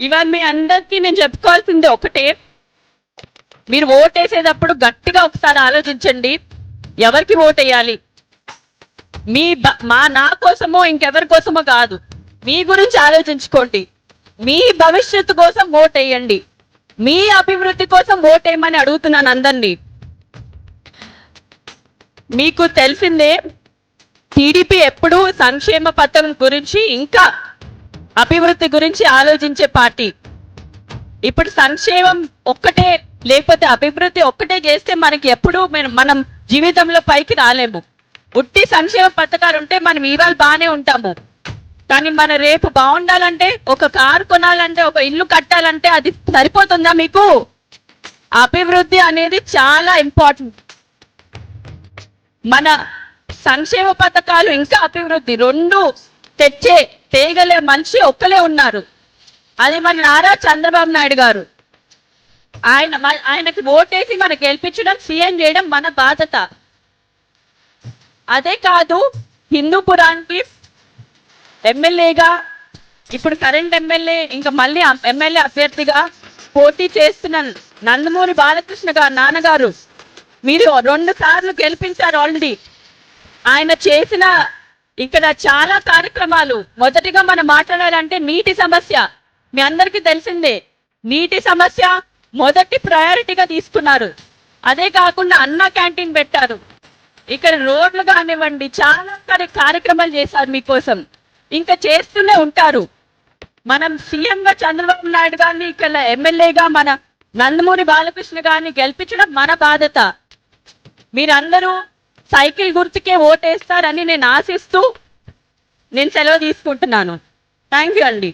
ఇవాళ మీ అందరికీ నేను చెప్పుకోవాల్సింది ఒకటే. మీరు ఓటేసేటప్పుడు గట్టిగా ఒకసారి ఆలోచించండి. ఎవరికి ఓటేయాలి? మీ బ- మా నా కోసమో ఇంకెవరి కోసమో కాదు. మీ గురించి ఆలోచించుకోండి. మీ భవిష్యత్తు కోసం ఓటేయండి. మీ అభివృద్ధి కోసం ఓటేయమని అడుగుతున్నాను అందరినీ. మీకు తెలిసిందే టీడీపీ ఎప్పుడు సంక్షేమ పథకం గురించి ఇంకా అభివృద్ధి గురించి ఆలోచించే పార్టీ. ఇప్పుడు సంక్షేమం ఒక్కటే లేకపోతే అభివృద్ధి ఒక్కటే చేస్తే మనకి ఎప్పుడు మనం జీవితంలో పైకి రాలేము. ఉట్టి సంక్షేమ పథకాలు ఉంటే మనం ఇవాళ బాగానే ఉంటాము. కానీ మన రేపు బాగుండాలంటే ఒక కారు కొనాలంటే ఒక ఇల్లు కట్టాలంటే అది సరిపోతుందా మీకు? అభివృద్ధి అనేది చాలా ఇంపార్టెంట్. మన సంక్షేమ పథకాలు ఇంకా అభివృద్ధి రెండు తెచ్చే తేగలే మనిషి ఒక్కలే ఉన్నారు. అది మన నారా చంద్రబాబు నాయుడు గారు. ఆయన ఆయనకి ఓటేసి మనకు గెలిపించడం సీఎం చేయడం మన బాధ్యత. అదే కాదు హిందూపురానికి ఎమ్మెల్యేగా ఇప్పుడు కరెంట్ ఎమ్మెల్యే ఇంకా మళ్ళీ ఎమ్మెల్యే అభ్యర్థిగా పోటీ చేస్తున్న నందమూరి బాలకృష్ణ గారు నాన్నగారు. మీరు రెండు సార్లు గెలిపించారు ఆల్రెడీ. ఆయన చేసిన ఇక్కడ చాలా కార్యక్రమాలు. మొదటిగా మనం మాట్లాడాలంటే నీటి సమస్య. మీ అందరికీ తెలిసిందే నీటి సమస్య మొదటి ప్రయారిటీగా తీసుకున్నారు. అదే కాకుండా అన్న క్యాంటీన్ పెట్టారు. ఇక్కడ రోడ్లు కానివ్వండి చాలా కార్యక్రమాలు చేశారు మీకోసం. ఇంకా చేస్తూనే ఉంటారు. మనం సీఎం గా చంద్రబాబు నాయుడు గారిని ఇక్కడ ఎమ్మెల్యేగా మన నందమూరి బాలకృష్ణ గారిని గెలిపించడం మన బాధ్యత. మీరందరూ సైకిల్ గుర్తుకే ఓటేస్తారని నేను ఆశిస్తూ నేను సెలవు తీసుకుంటున్నాను. థ్యాంక్ యూ అండి.